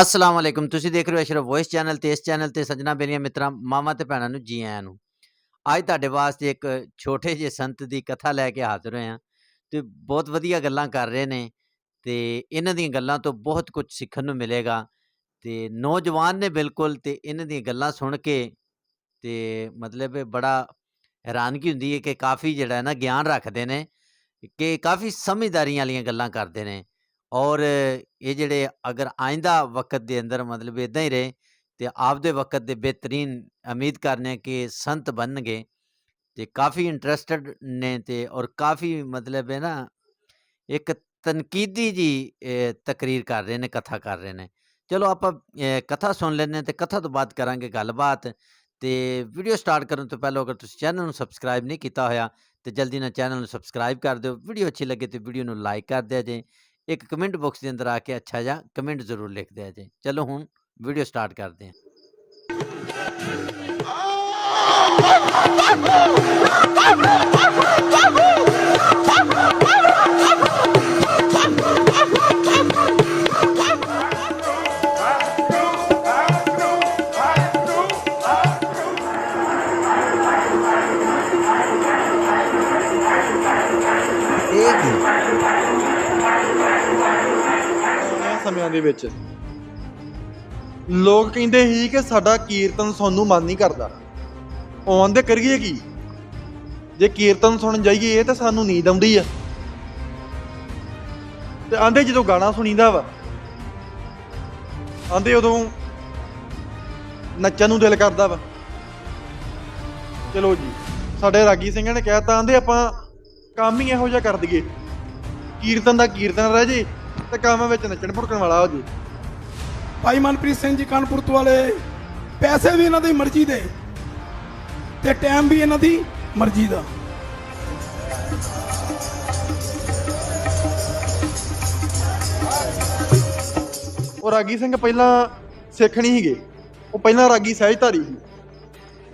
ਅਸਲਾਮ ਵਾਲੇਕੁਮ ਤੁਸੀਂ ਦੇਖ ਰਹੇ ਹੋ ਅਸ਼ਰਫ ਵੌਇਸ ਚੈਨਲ ਤੇ ਇਸ ਚੈਨਲ ਤੇ ਸੱਜਣਾ ਬੇਲੀਆਂ ਮਿੱਤਰਾਂ ਮਾਮਾ ਤੇ ਭੈਣਾਂ ਨੂੰ ਜੀ ਆਇਆਂ ਨੂੰ। ਅੱਜ ਤੁਹਾਡੇ ਵਾਸਤੇ ਇੱਕ ਛੋਟੇ ਜਿਹੇ ਸੰਤ ਦੀ ਕਥਾ ਲੈ ਕੇ ਹਾਜ਼ਰ ਹੋਏ ਹਾਂ ਤੇ ਬਹੁਤ ਵਧੀਆ ਗੱਲਾਂ ਕਰ ਰਹੇ ਨੇ ਤੇ ਇਹਨਾਂ ਦੀਆਂ ਗੱਲਾਂ ਤੋਂ ਬਹੁਤ ਕੁਝ ਸਿੱਖਣ ਨੂੰ ਮਿਲੇਗਾ। ਤੇ ਨੌਜਵਾਨ ਨੇ ਬਿਲਕੁਲ ਤੇ ਇਹਨਾਂ ਦੀਆਂ ਗੱਲਾਂ ਸੁਣ ਕੇ ਤੇ ਮਤਲਬ ਬੜਾ ਹੈਰਾਨਗੀ ਹੁੰਦੀ ਹੈ ਕਿ ਕਾਫੀ ਜਿਹੜਾ ਹੈ ਨਾ ਗਿਆਨ ਰੱਖਦੇ ਨੇ, ਕਿ ਕਾਫੀ ਸਮਝਦਾਰੀਆਂ ਵਾਲੀਆਂ ਗੱਲਾਂ ਕਰਦੇ ਨੇ। ਔਰ ਇਹ ਜਿਹੜੇ ਅਗਰ ਆਇੰਦਾ ਵਕਤ ਦੇ ਅੰਦਰ ਮਤਲਬ ਇਦਾਂ ਹੀ ਰਹੇ ਤੇ ਆਪਦੇ ਵਕਤ ਦੇ ਬਿਹਤਰੀਨ ਉਮੀਦ ਕਰਨੇ ਕਿ ਸੰਤ ਬਣਨਗੇ ਤੇ ਕਾਫੀ ਇੰਟਰਸਟਡ ਨੇ ਤੇ ਔਰ ਕਾਫੀ ਮਤਲਬ ਹੈ ਨਾ ਇੱਕ ਤਨਕੀਦੀ ਜੀ ਅ, ਤਕਰੀਰ ਕਰ ਰਹੇ ਨੇ ਕਥਾ ਕਰ ਰਹੇ ਨੇ। ਚਲੋ ਆਪਾਂ ਅ, ਕਥਾ ਸੁਣ ਲੈਂਦੇ ਹਾਂ ਤੇ ਕਥਾ ਤੋਂ ਬਾਅਦ ਕਰਾਂਗੇ ਗੱਲਬਾਤ ਤੇ ਵੀਡੀਓ ਸਟਾਰਟ ਕਰਨ ਤੋਂ ਪਹਿਲਾਂ ਅਗਰ ਤੁਸੀਂ ਚੈਨਲ ਨੂੰ ਸਬਸਕ੍ਰਾਈਬ ਨਹੀਂ ਕੀਤਾ ਹੋਇਆ ਤੇ ਜਲਦੀ ਨਾਲ ਚੈਨਲ ਨੂੰ ਸਬਸਕ੍ਰਾਈਬ ਕਰ ਦਿਓ ਵੀਡੀਓ ਅੱਛੀ ਲੱਗੇ ਤੇ ਵੀਡੀਓ ਨੂੰ ਲਾਈਕ ਕਰ ਦਿਆ ਜੇ ਇੱਕ ਕਮੈਂਟ ਬਾਕਸ ਦੇ ਅੰਦਰ ਆ ਕੇ ਅੱਛਾ ਜਿਹਾ ਕਮੈਂਟ ਜ਼ਰੂਰ ਲਿਖ ਦਿਆ ਜੇ ਚਲੋ ਹੁਣ ਵੀਡੀਓ ਸਟਾਰਟ ਸਮਿਆਂ ਦੇ ਵਿੱਚ। ਲੋਕ ਕਹਿੰਦੇ ਸੀ ਕਿ ਸਾਡਾ ਕੀਰਤਨ ਸੁਣਨ ਨੂੰ ਮਨ ਨਹੀਂ ਕਰਦਾ। ਆਉਣ ਆਂਦੇ ਕਰੀਏ ਕੀ? ਜੇ ਕੀਰਤਨ ਸੁਣ ਜਾਈਏ ਤਾਂ ਸਾਨੂੰ ਨੀਂਦ ਆਉਂਦੀ ਆ। ਤੇ ਆਂਦੇ ਜਦੋਂ ਗਾਣਾ ਸੁਣੀਦਾ ਵਾ, ਆਂਦੇ ਉਦੋਂ ਨੱਚਣ ਨੂੰ ਦਿਲ ਕਰਦਾ ਵਾ। ਚਲੋ ਜੀ, ਸਾਡੇ ਰਾਗੀ ਸਿੰਘਾਂ ਨੇ ਕਹਿਤਾ ਆਂਦੇ ਆਪਾਂ ਕੰਮ ਹੀ ਇਹੋ ਜਿਹਾ ਕਰ ਦਈਏ। ਕੀਰਤਨ ਦਾ ਕੀਰਤਨ ਰਹਿ ਜੇ। ਤੇ ਕੰਮ ਵਿੱਚ ਨੱਚਣ ਭੁੜਕਣ ਵਾਲਾ ਹੋ ਜੇ। ਭਾਈ ਮਨਪ੍ਰੀਤ ਸਿੰਘ ਜੀ ਕਾਨਪੁਰ ਤੋਂ ਵਾਲੇ ਪੈਸੇ ਵੀ ਇਹਨਾਂ ਦੀ ਮਰਜ਼ੀ ਦੇ ਤੇ ਟਾਈਮ ਵੀ ਇਹਨਾਂ ਦੀ ਮਰਜ਼ੀ ਦਾ। ਉਹ ਰਾਗੀ ਸਿੰਘ ਪਹਿਲਾਂ ਸਿੱਖ ਨਹੀਂ ਸੀਗੇ। ਉਹ ਪਹਿਲਾਂ ਰਾਗੀ ਸਹਿਜਧਾਰੀ ਸੀ।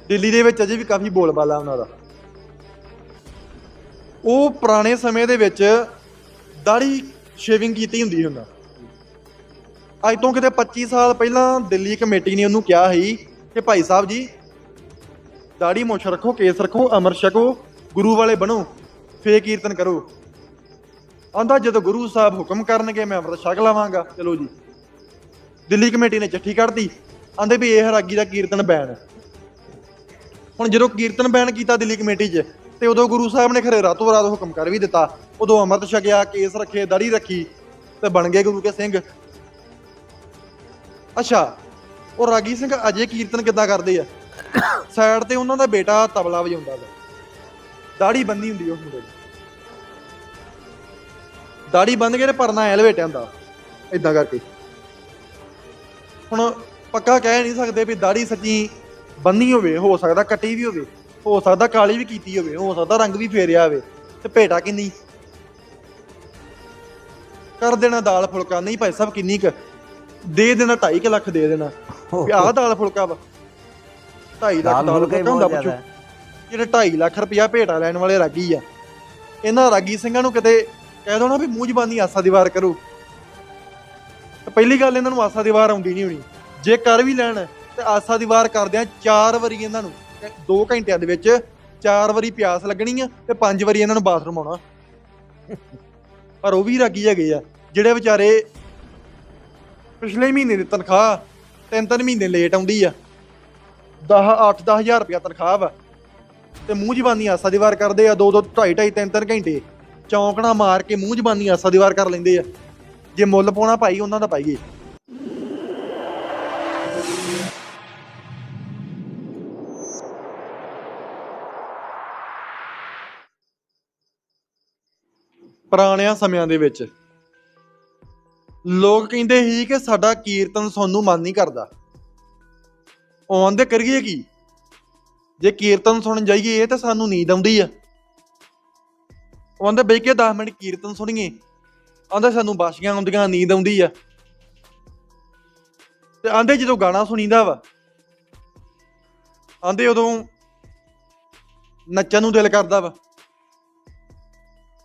ਦਿੱਲੀ ਦੇ ਵਿੱਚ ਅਜੇ ਵੀ ਕਾਫੀ ਬੋਲਬਾਲਾ ਉਹਨਾਂ ਦਾ। ਉਹ ਪੁਰਾਣੇ ਸਮੇਂ ਦੇ ਵਿੱਚ ਦਾੜੀ ਸ਼ੇਵਿੰਗ ਕੀਤੀ ਹੁੰਦੀ ਹੁੰਦਾ ਅੱਜ ਤੋਂ ਕਿਤੇ 25 ਸਾਲ ਪਹਿਲਾਂ ਦਿੱਲੀ ਕਮੇਟੀ ਨੇ ਉਹਨੂੰ ਕਿਹਾ ਸੀ ਕਿ ਭਾਈ ਸਾਹਿਬ ਜੀ ਦਾੜੀ ਮੁੱਛ ਰੱਖੋ ਕੇਸ ਰੱਖੋ ਅਮਰ ਛਕੋ ਗੁਰੂ ਵਾਲੇ ਬਣੋ ਫੇਰ ਕੀਰਤਨ ਕਰੋ। ਆਂਦਾ ਜਦੋਂ ਗੁਰੂ ਸਾਹਿਬ ਹੁਕਮ ਕਰਨਗੇ ਮੈਂ ਅੰਮ੍ਰਿਤ ਛਕ ਲਵਾਂਗਾ। ਚਲੋ ਜੀ। ਦਿੱਲੀ ਕਮੇਟੀ ਨੇ ਚਿੱਠੀ ਕੱਢਤੀ। ਆਂਦੇ ਵੀ ਇਹ ਰਾਗੀ ਦਾ ਕੀਰਤਨ ਬੈਨ। ਹੁਣ ਜਦੋਂ ਕੀਰਤਨ ਬੈਨ ਕੀਤਾ ਦਿੱਲੀ ਕਮੇਟੀ 'ਚ ਤੇ ਉਦੋਂ ਗੁਰੂ ਸਾਹਿਬ ਨੇ ਖਰੇ ਰਾਤੋਂ ਰਾਤ ਹੁਕਮ ਕਰ ਵੀ ਦਿੱਤਾ। ਉਦੋਂ ਅੰਮ੍ਰਿਤ ਛਕਿਆ, ਕੇਸ ਰੱਖੇ, ਦਾੜੀ ਰੱਖੀ ਤੇ ਬਣ ਗਏ ਗੁਰੂ ਕੇ ਸਿੰਘ। ਅੱਛਾ, ਉਹ ਰਾਗੀ ਸਿੰਘ ਅਜੇ ਕੀਰਤਨ ਕਿੱਦਾਂ ਕਰਦੇ ਆ? ਸਾਈਡ ਤੇ ਉਹਨਾਂ ਦਾ ਬੇਟਾ ਤਬਲਾ ਵਜਾਉਂਦਾ ਵਾ। ਦਾੜੀ ਬੰਨੀ ਹੁੰਦੀ ਉਹ ਮੁੰਡੇ ਦੀ। ਦਾੜੀ ਬੰਨ ਕੇ ਤੇ ਪਰਨਾ ਐ ਲਵੇਟਿਆ ਹੁੰਦਾ ਇਦਾਂ ਕਰਕੇ। ਹੁਣ ਪੱਕਾ ਕਹਿ ਨਹੀਂ ਸਕਦੇ ਵੀ ਦਾੜੀ ਸੱਚੀ ਬੰਨੀ ਹੋਵੇ, ਹੋ ਸਕਦਾ ਕੱਟੀ ਵੀ ਹੋਵੇ। ਹੋ ਸਕਦਾ ਕਾਲੀ ਵੀ ਕੀਤੀ ਹੋਵੇ ਹੋ ਸਕਦਾ ਰੰਗ ਵੀ ਫੇਰਿਆ ਹੋਵੇ ਤੇ ਭੇਟਾ ਕਿੰਨੀ? ਕਰ ਦੇਣਾ ਦਾਲ ਫੁਲਕਾ ਨਹੀਂ ਭਾਈ ਸਾਹਿਬ ਕਿੰਨੀ ਕ? ਦੇ ਦੇਣਾ 2.5 ਲੱਖ ਦੇ ਦੇਣਾ। ਵੀ ਆਹ ਦਾਲ ਫੁਲਕਾ ਵਾ। 2.5 ਲੱਖ ਦਾਲ ਫੁਲਕਾ ਹੁੰਦਾ ਹੈ। ਜਿਹੜੇ 2.5 ਲੱਖ ਰੁਪਇਆ ਭੇਟਾ ਲੈਣ ਵਾਲੇ ਰਾਗੀ ਆ ਇਹਨਾਂ ਰਾਗੀ ਸਿੰਘਾਂ ਨੂੰ ਕਿਤੇ ਕਹਿ ਦੋ ਨਾ ਵੀ ਮੂੰਹ ਜ਼ਬਾਨੀ ਆਸਾ ਦੀ ਵਾਰ ਕਰੋ। ਤਾਂ ਪਹਿਲੀ ਗੱਲ ਇਹਨਾਂ ਨੂੰ ਆਸਾ ਦੀ ਵਾਰ ਆਉਂਦੀ ਨਹੀਂ ਹੋਣੀ। ਜੇ ਕਰ ਵੀ ਲੈਣ ਤੇ ਆਸਾ ਦੀ ਵਾਰ ਕਰਦਿਆਂ ਚਾਰ ਵਾਰੀ ਇਹਨਾਂ ਨੂੰ। 2 ਘੰਟਿਆਂ ਦੇ ਵਿੱਚ ਚਾਰ ਵਾਰੀ ਪਿਆਸ ਲੱਗਣੀ ਆ ਤੇ ਪੰਜ ਵਾਰੀ ਇਹਨਾਂ ਨੂੰ ਬਾਥਰੂਮ ਆਉਣਾ। ਪਰ ਉਹ ਵੀ ਰਾਗੀ ਹੈਗੇ ਆ, ਜਿਹੜੇ ਵਿਚਾਰੇ ਪਿਛਲੇ ਮਹੀਨੇ ਦੀ ਤਨਖਾਹ ਤਿੰਨ ਤਿੰਨ ਮਹੀਨੇ ਲੇਟ ਆਉਂਦੀ ਆ। 10 8 10000 ਰੁਪਇਆ ਤਨਖਾਹ ਵਾ। ਤੇ ਮੂੰਹ ਜ਼ਬਾਨੀ ਆਸਾ ਦੀ ਵਾਰ ਕਰਦੇ ਆ, ਦੋ ਦੋ, ਢਾਈ ਢਾਈ, ਤਿੰਨ ਤਿੰਨ ਘੰਟੇ ਚੌਂਕਣਾ ਮਾਰ ਕੇ ਮੂੰਹ ਜ਼ਬਾਨੀ ਆਸਾ ਦੀ ਵਾਰ ਕਰ ਲੈਂਦੇ ਆ। ਜੇ ਮੁੱਲ ਪਾਉਣਾ ਭਾਈ ਉਹਨਾਂ ਦਾ ਪਾਈਏ। ਪੁਰਾਣਿਆਂ ਸਮਿਆਂ ਦੇ ਵਿੱਚ। ਲੋਕ ਕਹਿੰਦੇ ਸੀ ਕਿ ਸਾਡਾ ਕੀਰਤਨ ਸੁਣਨ ਨੂੰ ਮਨ ਨਹੀਂ ਕਰਦਾ। ਉਹ ਆਂਦੇ, ਕਰੀਏ ਕੀ? ਜੇ ਕੀਰਤਨ ਸੁਣ ਜਾਈਏ ਤਾਂ ਸਾਨੂੰ ਨੀਂਦ ਆਉਂਦੀ ਆ। ਉਹ ਆਂਦੇ, ਬਈ ਕੇ 10 ਮਿੰਟ ਕੀਰਤਨ ਸੁਣੀਏ? ਆਂਦੇ, ਸਾਨੂੰ ਬਾਸ਼ੀਆਂ ਆਉਂਦੀਆਂ, ਨੀਂਦ ਆਉਂਦੀ ਆ। ਤੇ ਆਂਦੇ, ਜਦੋਂ ਗਾਣਾ ਸੁਣੀਦਾ ਵਾ, ਆਂਦੇ ਉਦੋਂ ਨੱਚਣ ਨੂੰ ਦਿਲ ਕਰਦਾ ਵਾ।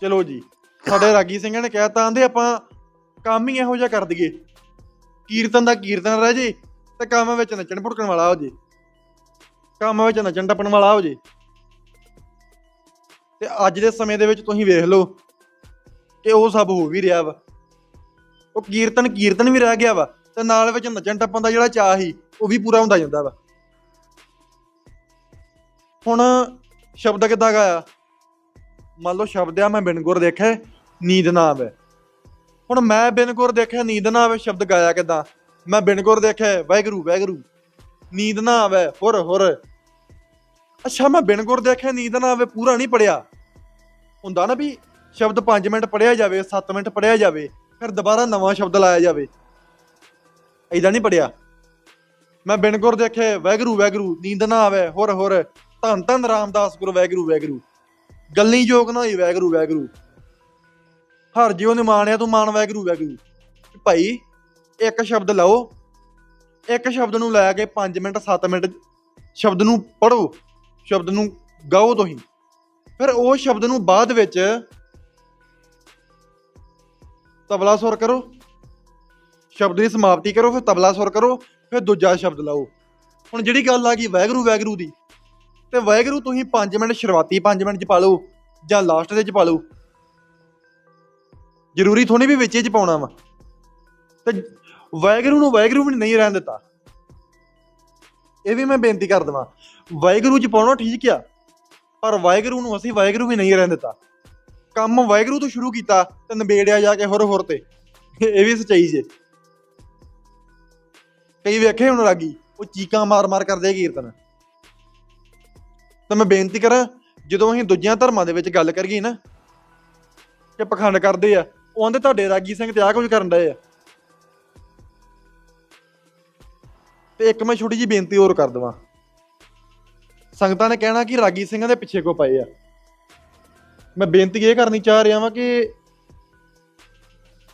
ਚਲੋ ਜੀ। ਸਾਡੇ ਰਾਗੀ ਸਿੰਘਾਂ ਨੇ ਕਹਿਤਾ ਆਂਦੇ ਆਪਾਂ ਕੰਮ ਹੀ ਇਹੋ ਜਿਹਾ ਕਰ ਦਈਏ। ਕੀਰਤਨ ਦਾ ਕੀਰਤਨ ਰਹਿ ਜੇ ਤੇ ਕੰਮ ਵਿੱਚ ਨੱਚਣ ਭੁੜਕਣ ਵਾਲਾ ਹੋ ਜੇ। ਕੰਮ ਵਿੱਚ ਨੱਚਣ ਟੱਪਣ ਵਾਲਾ ਹੋ ਜੇ। ਤੇ ਅੱਜ ਦੇ ਸਮੇਂ ਦੇ ਵਿੱਚ ਤੁਸੀਂ ਵੇਖ ਲਓ ਕਿ ਉਹ ਸਭ ਹੋ ਵੀ ਰਿਹਾ ਵਾ। ਉਹ ਕੀਰਤਨ ਕੀਰਤਨ ਵੀ ਰਹਿ ਗਿਆ ਵਾ ਤੇ ਨਾਲ ਵਿੱਚ ਨੱਚਣ ਟੱਪਣ ਦਾ ਜਿਹੜਾ ਚਾਹ ਸੀ, ਉਹ ਵੀ ਪੂਰਾ ਹੁੰਦਾ ਜਾਂਦਾ ਵਾ। ਹੁਣ ਸ਼ਬਦ ਕਿੱਦਾਂ ਗਾਇਆ? ਮੰਨ ਲਓ ਸ਼ਬਦ ਆ, ਮੈਂ ਬਿਨਗੁਰ ਦੇਖਿਆ ਨੀਂਦ ਨਾ ਆਵੇ। ਹੁਣ ਮੈਂ ਬਿਨ ਗੁਰ ਦੇਖਿਆ, ਨੀਂਦ ਨਾ ਆਵੇ ਸ਼ਬਦ ਗਾਇਆ ਕਿੱਦਾਂ? ਮੈਂ ਬਿਨ ਗੁਰ ਦੇਖਿਆ, ਵਾਹਿਗੁਰੂ ਵਾਹਿਗੁਰੂ, ਨੀਂਦ ਨਾ ਆਵੇ, ਹੁਰ ਹੁਰ। ਅੱਛਾ, ਮੈਂ ਬਿਨ ਗੁਰ ਦੇਖਿਆ, ਨੀਂਦ ਨਾ ਆਵੇ, ਪੂਰਾ ਨਹੀਂ ਪੜਿਆ। ਹੁੰਦਾ ਨਾ ਵੀ ਸ਼ਬਦ 5 ਮਿੰਟ ਪੜਿਆ ਜਾਵੇ 7 ਮਿੰਟ ਪੜਿਆ ਜਾਵੇ, ਫਿਰ ਦੁਬਾਰਾ ਨਵਾਂ ਸ਼ਬਦ ਲਾਇਆ ਜਾਵੇ। ਐਦਾਂ ਨਹੀਂ ਪੜਿਆ। ਮੈਂ ਬਿਨ ਗੁਰ ਦੇਖੇ, ਵਾਹਿਗੁਰੂ ਵਾਹਿਗੁਰੂ, ਨੀਂਦ ਨਾ ਆਵੇ, ਹੁਰ ਹੁਰ। ਧੰਨ ਧੰਨ ਰਾਮਦਾਸ ਗੁਰੂ, ਵਾਹਿਗੁਰੂ ਵਾਹਿਗੁਰੂ। ਗੱਲੀ ਜੋਗ ਨਾ ਹੋਈ ਵਾਹਿਗੁਰੂ ਵਾਹਿਗੁਰੂ ਹਰ ਜੇ ਨੇ ਮਾਣਿਆ, ਤੂੰ ਮਾਣ ਵਾਹਿਗੁਰੂ ਵਾਹਿਗੁਰੂ ਭਾਈ, ਇੱਕ ਸ਼ਬਦ ਲਓ। ਇੱਕ ਸ਼ਬਦ ਨੂੰ ਲੈ ਕੇ 5 ਮਿੰਟ 7 ਮਿੰਟ ਸ਼ਬਦ ਨੂੰ ਪੜੋ ਸ਼ਬਦ ਨੂੰ ਗਾਓ ਤੁਸੀਂ। ਫਿਰ ਉਹ ਸ਼ਬਦ ਨੂੰ ਬਾਅਦ ਵਿੱਚ ਤਬਲਾ ਸੁਰ ਕਰੋ। ਸ਼ਬਦ ਦੀ ਸਮਾਪਤੀ ਕਰੋ, ਫਿਰ ਤਬਲਾ ਸੁਰ ਕਰੋ, ਫਿਰ ਦੂਜਾ ਸ਼ਬਦ ਲਾਓ। ਹੁਣ ਜਿਹੜੀ ਗੱਲ ਆ ਗਈ ਵਾਹਿਗੁਰੂ ਵਾਹਿਗੁਰੂ ਦੀ ਤੇ ਵਾਹਿਗੁਰੂ ਤੁਸੀਂ 5 ਮਿੰਟ ਸ਼ੁਰੂਆਤੀ 5 ਮਿੰਟ ਚ ਪਾ ਲਓ, ਜਾਂ ਲਾਸਟ ਦੇ ਚ ਪਾ ਲਓ। ਜ਼ਰੂਰੀ ਥੋੜੀ ਵੀ ਵਿੱਚ ਚ ਪਾਉਣਾ ਵਾ। ਤੇ ਵਾਹਿਗੁਰੂ ਨੂੰ ਵਾਹਿਗੁਰੂ ਵੀ ਨਹੀਂ ਰਹਿਣ ਦਿੱਤਾ। ਇਹ ਵੀ ਮੈਂ ਬੇਨਤੀ ਕਰ ਦਵਾਂ। ਵਾਹਿਗੁਰੂ ਚ ਪਾਉਣਾ ਠੀਕ ਆ, ਪਰ ਵਾਹਿਗੁਰੂ ਨੂੰ ਅਸੀਂ ਵਾਹਿਗੁਰੂ ਵੀ ਨਹੀਂ ਰਹਿਣ ਦਿੱਤਾ। ਕੰਮ ਵਾਹਿਗੁਰੂ ਤੋਂ ਸ਼ੁਰੂ ਕੀਤਾ ਤੇ ਨਿਬੇੜਿਆ ਜਾ ਕੇ ਹੋਰ ਹੋਰ ਤੇ। ਇਹ ਵੀ ਸੱਚਾਈ ਜੇ। ਕਈ ਵੇਖੇ ਹੁਣ ਰਾਗੀ, ਉਹ ਚੀਕਾਂ ਮਾਰ ਮਾਰ ਕਰਦੇ ਕੀਰਤਨ। ਤਾਂ ਮੈਂ ਬੇਨਤੀ ਕਰਾਂ, ਜਦੋਂ ਅਸੀਂ ਦੂਜਿਆਂ ਧਰਮਾਂ ਦੇ ਵਿੱਚ ਗੱਲ ਕਰੀਏ ਨਾ, ਕਿ ਪਖੰਡ ਕਰਦੇ ਆ ਉਹ ਆਂਦੇ ਤੁਹਾਡੇ ਰਾਗੀ ਸਿੰਘ ਤੇ ਆ ਕੁਝ ਕਰਨ ਡਏ ਆ। ਤੇ ਇੱਕ ਮੈਂ ਛੋਟੀ ਜੀ ਬੇਨਤੀ ਹੋਰ ਕਰ ਦਵਾਂ। ਸੰਗਤਾਂ ਨੇ ਕਹਿਣਾ ਕਿ ਰਾਗੀ ਸਿੰਘਾਂ ਦੇ ਪਿੱਛੇ ਕੋ ਪਏ ਆ? ਮੈਂ ਬੇਨਤੀ ਇਹ ਕਰਨੀ ਚਾਹ ਰਿਹਾ ਵਾਂ ਕਿ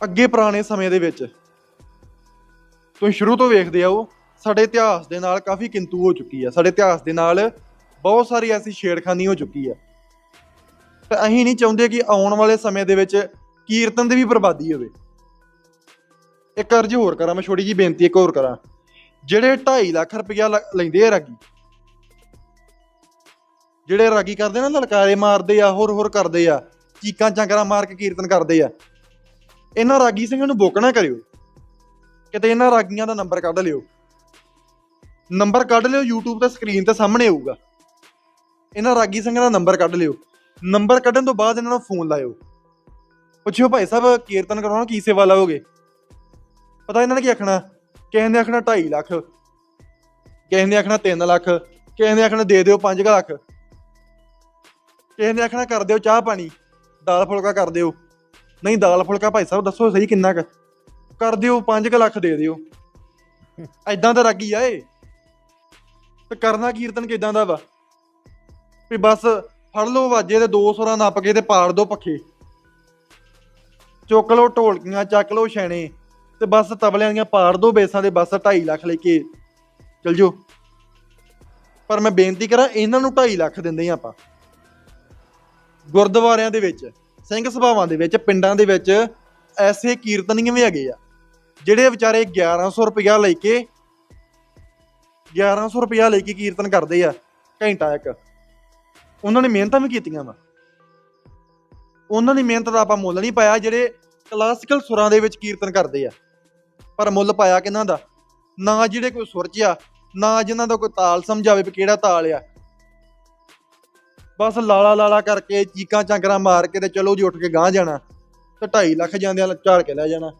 ਅੱਗੇ ਪੁਰਾਣੇ ਸਮੇਂ ਦੇ ਵਿੱਚ ਤੁਸੀਂ ਸ਼ੁਰੂ ਤੋਂ ਵੇਖਦੇ ਆਓ, ਸਾਡੇ ਇਤਿਹਾਸ ਦੇ ਨਾਲ ਕਾਫੀ ਕਿੰਤੂ ਹੋ ਚੁੱਕੀ ਆ। ਸਾਡੇ ਇਤਿਹਾਸ ਦੇ ਨਾਲ ਬਹੁਤ ਸਾਰੀ ਐਸੀ ਛੇੜਖਾਨੀ ਹੋ ਚੁੱਕੀ ਆ ਤੇ ਅਸੀਂ ਨਹੀਂ ਚਾਹੁੰਦੇ ਕਿ ਆਉਣ ਵਾਲੇ ਸਮੇਂ ਦੇ ਵਿੱਚ ਕੀਰਤਨ ਦੀ ਵੀ ਬਰਬਾਦੀ ਹੋਵੇ। ਇੱਕ ਅਰਜ਼ ਹੋਰ ਕਰਾਂ, ਮੈਂ ਛੋਟੀ ਜੀ ਬੇਨਤੀ ਇੱਕ ਹੋਰ ਕਰਾਂ। ਜਿਹੜੇ 2.5 ਲੱਖ ਰੁਪਇਆ ਲੈਂਦੇ ਆ ਰਾਗੀ, ਜਿਹੜੇ ਰਾਗੀ ਕਰਦੇ ਨਾ ਲਲਕਾਰੇ ਮਾਰਦੇ ਆ, ਹੋਰ ਹੋਰ ਕਰਦੇ ਆ, ਚੀਕਾਂ ਚਾਂਕਰਾਂ ਮਾਰ ਕੇ ਕੀਰਤਨ ਕਰਦੇ ਆ, ਇਹਨਾਂ ਰਾਗੀ ਸਿੰਘਾਂ ਨੂੰ ਬੁੱਕ ਨਾ ਕਰਿਓ। ਕਿਤੇ ਇਹਨਾਂ ਰਾਗੀਆਂ ਦਾ ਨੰਬਰ ਕੱਢ ਲਿਓ। ਨੰਬਰ ਕੱਢ ਲਿਓ, YouTube ਤੇ ਸਕਰੀਨ ਤੇ ਸਾਹਮਣੇ ਆਊਗਾ। ਇਹਨਾਂ ਰਾਗੀ ਸਿੰਘਾਂ ਦਾ ਨੰਬਰ ਕੱਢ ਲਿਓ। ਨੰਬਰ ਕੱਢਣ ਤੋਂ ਬਾਅਦ ਇਹਨਾਂ ਨੂੰ ਫੋਨ ਲਾਇਓ। ਪੁੱਛਿਓ ਭਾਈ ਸਾਹਿਬ ਕੀਰਤਨ ਕਰਾਉਣਾ ਕੀ ਸੇਵਾ ਲਾਓਗੇ? ਪਤਾ ਇਹਨਾਂ ਨੇ ਕੀ ਆਖਣਾ? ਕਿਸੇ ਨੇ ਆਖਣਾ 2.5 ਲੱਖ ਕਿਸੇ ਨੇ ਆਖਣਾ 3 ਲੱਖ ਕਿਸੇ ਨੇ ਆਖਣਾ ਦੇ ਦਿਓ 5 ਲੱਖ। ਕਿਸੇ ਨੇ ਆਖਣਾ ਕਰ ਦਿਓ ਚਾਹ ਪਾਣੀ ਦਾਲ ਫੁਲਕਾ ਕਰ ਦਿਓ। ਨਹੀਂ ਦਾਲ ਫੁਲਕਾ ਭਾਈ ਸਾਹਿਬ ਦੱਸੋ ਸਹੀ ਕਿੰਨਾ ਕੁ? ਕਰ ਦਿਓ 5 ਲੱਖ ਦੇ ਦਿਓ। ਐਦਾਂ ਦਾ ਰਾਗੀ ਆ ਇਹ। ਤੇ ਕਰਨਾ ਕੀਰਤਨ ਕਿਦਾਂ ਦਾ ਵਾ? ਵੀ ਬਸ ਫੜ ਲਓ ਵਾਜੇ ਤੇ ਦੋ ਸੁਰਾਂ ਨੱਪ ਕੇ ਤੇ ਪਾੜ ਦੋ ਪੱਖੇ। ਚੁੱਕ ਲਓ ਢੋਲਕੀਆਂ, ਚੱਕ ਲਓ ਛੈਣੇ ਤੇ ਬਸ ਤਬਲਿਆਂ ਦੀਆਂ ਪਾੜ ਦੋ ਬੇਸਾਂ ਦੇ ਬਸ 2.5 ਲੱਖ ਲੈ ਕੇ। ਚਲ ਜਾਓ। ਪਰ ਮੈਂ ਬੇਨਤੀ ਕਰਾਂ, ਇਹਨਾਂ ਨੂੰ 2.5 ਲੱਖ ਦਿੰਦੇ ਆ ਆਪਾਂ। ਗੁਰਦੁਆਰਿਆਂ ਦੇ ਵਿੱਚ, ਸਿੰਘ ਸਭਾਵਾਂ ਦੇ ਵਿੱਚ, ਪਿੰਡਾਂ ਦੇ ਵਿੱਚ ਐਸੇ ਕੀਰਤਨੀਆਂ ਵੀ ਹੈਗੇ ਆ? ਜਿਹੜੇ ਵਿਚਾਰੇ 1100 ਰੁਪਇਆ ਲੈ ਕੇ 1100 ਰੁਪਇਆ ਲੈ ਕੇ ਕੀਰਤਨ ਕਰਦੇ ਆ, ਘੰਟਾ ਇੱਕ। ਉਹਨਾਂ ਨੇ ਮਿਹਨਤਾਂ ਵੀ ਕੀਤੀਆਂ ਵਾ। ਉਹਨਾਂ ਦੀ ਮਿਹਨਤ ਦਾ ਆਪਾਂ ਮੁੱਲ ਨਹੀਂ ਪਾਇਆ, ਜਿਹੜੇ ਕਲਾਸਿਕਲ ਸੁਰਾਂ ਦੇ ਵਿੱਚ ਕੀਰਤਨ ਕਰਦੇ ਆ। ਪਰ ਮੁੱਲ ਪਾਇਆ ਕਿਹਨਾਂ ਦਾ? ਨਾ ਜਿਹੜੇ ਕੋਈ ਸੁਰ 'ਚ ਆ, ਨਾ ਜਿਨ੍ਹਾਂ ਦਾ ਕੋਈ ਤਾਲ ਸਮਝਾਵੇ ਵੀ ਕਿਹੜਾ ਤਾਲ ਆ। ਬਸ ਲਾਲਾ ਲਾਲਾ ਕਰਕੇ ਚੀਕਾਂ ਚਾਂਕਰਾਂ ਮਾਰ ਕੇ ਤੇ ਚਲੋ ਜੀ ਉੱਠ ਕੇ ਗਾਂ ਜਾਣਾ ਤੇ 2.5 ਲੱਖ ਜਾਂਦਿਆਂ ਝਾੜ ਕੇ ਲੈ ਜਾਣਾ।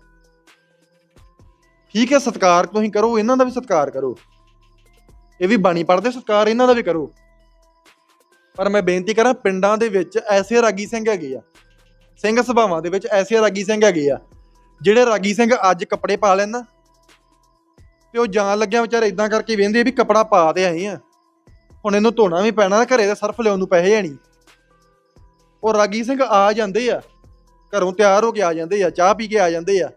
ਠੀਕ ਹੈ, ਸਤਕਾਰ ਤੁਸੀਂ ਕਰੋ, ਇਹਨਾਂ ਦਾ ਵੀ ਸਤਕਾਰ ਕਰੋ। ਇਹ ਵੀ ਬਾਣੀ ਪੜ੍ਹਦੇ, ਸਤਕਾਰ ਇਹਨਾਂ ਦਾ ਵੀ ਕਰੋ। ਪਰ ਮੈਂ ਬੇਨਤੀ ਕਰਾਂ, ਪਿੰਡਾਂ ਦੇ ਵਿੱਚ ਐਸੇ ਰਾਗੀ ਸਿੰਘ ਹੈਗੇ ਆ। ਸਿੰਘ ਸਭਾਵਾਂ ਦੇ ਵਿੱਚ ਐਸੇ ਰਾਗੀ ਸਿੰਘ ਹੈਗੇ ਆ, ਜਿਹੜੇ ਰਾਗੀ ਸਿੰਘ ਅੱਜ ਕੱਪੜੇ ਪਾ ਲੈਣ ਨਾ, ਤੇ ਉਹ ਜਾਣ ਲੱਗਿਆ ਵਿਚਾਰੇ ਇਦਾਂ ਕਰਕੇ ਵੇਂਦੇ ਵੀ ਕੱਪੜਾ ਪਾ ਤੇ ਆਏ ਆ। ਹੁਣ ਇਹਨੂੰ ਧੋਣਾ ਵੀ ਪੈਣਾ, ਘਰੇ ਤੇ ਸਰਫ ਲਿਆਉਣ ਨੂੰ ਪੈਸੇ ਨਹੀਂ। ਉਹ ਰਾਗੀ ਸਿੰਘ ਆ ਜਾਂਦੇ ਆ, ਘਰੋਂ ਤਿਆਰ ਹੋ ਕੇ ਆ ਜਾਂਦੇ ਆ, ਚਾਹ ਪੀ ਕੇ ਆ ਜਾਂਦੇ ਆ।